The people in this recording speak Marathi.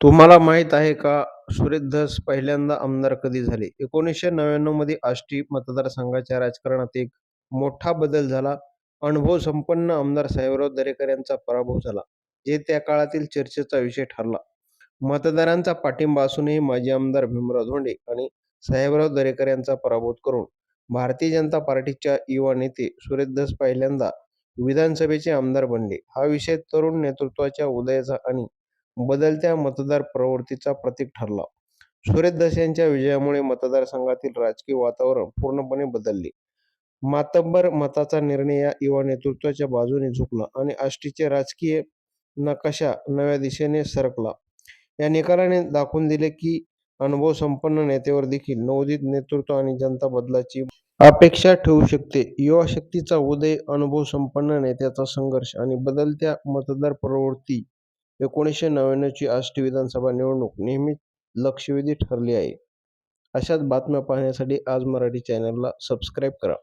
तुम्हाला माहीत आहे का सुरेश धस पहिल्यांदा आमदार कधी झाले? एकोणीसशे नव्याण्णवमध्ये आष्टी मतदारसंघाच्या राजकारणात एक मोठा बदल झाला. अनुभव संपन्न आमदार साहेबराव दरेकर यांचा पराभव झाला, जे त्या काळातील चर्चेचा विषय ठरला. मतदारांचा पाठिंबा असूनही माजी आमदार भीमराव धोंडे आणि साहेबराव दरेकर यांचा पराभव करून भारतीय जनता पार्टीच्या युवा नेते सुरेश धस पहिल्यांदा विधानसभेचे आमदार बनले. हा विषय तरुण नेतृत्वाच्या उदयाचा आणि बदलत्या मतदार प्रवृत्तीचा प्रतीक ठरला. सुरेश धस यांच्या विजयामुळे मतदारसंघातील राजकीय वातावरण पूर्णपणे बदलले. मातब्बर मताचा निर्णय या युवा नेतृत्वाच्या बाजूने झुकला आणि आष्टीचे राजकीय नकाशा नव्या दिशेने सरकला. या निकालाने दाखवून दिले की अनुभव संपन्न नेत्यावर देखील नवोदित नेतृत्व आणि जनता बदलाची अपेक्षा ठेवू शकते. युवा शक्तीचा उदय, अनुभव संपन्न नेत्याचा संघर्ष आणि बदलत्या मतदार प्रवृत्ती एकोणीसशे नव्याण्णवची आष्टी विधानसभा निवडणूक नेहमीच लक्षवेधी ठरली आहे. अशाच बातम्या पाहण्यासाठी आज मराठी चॅनलला सबस्क्राईब करा.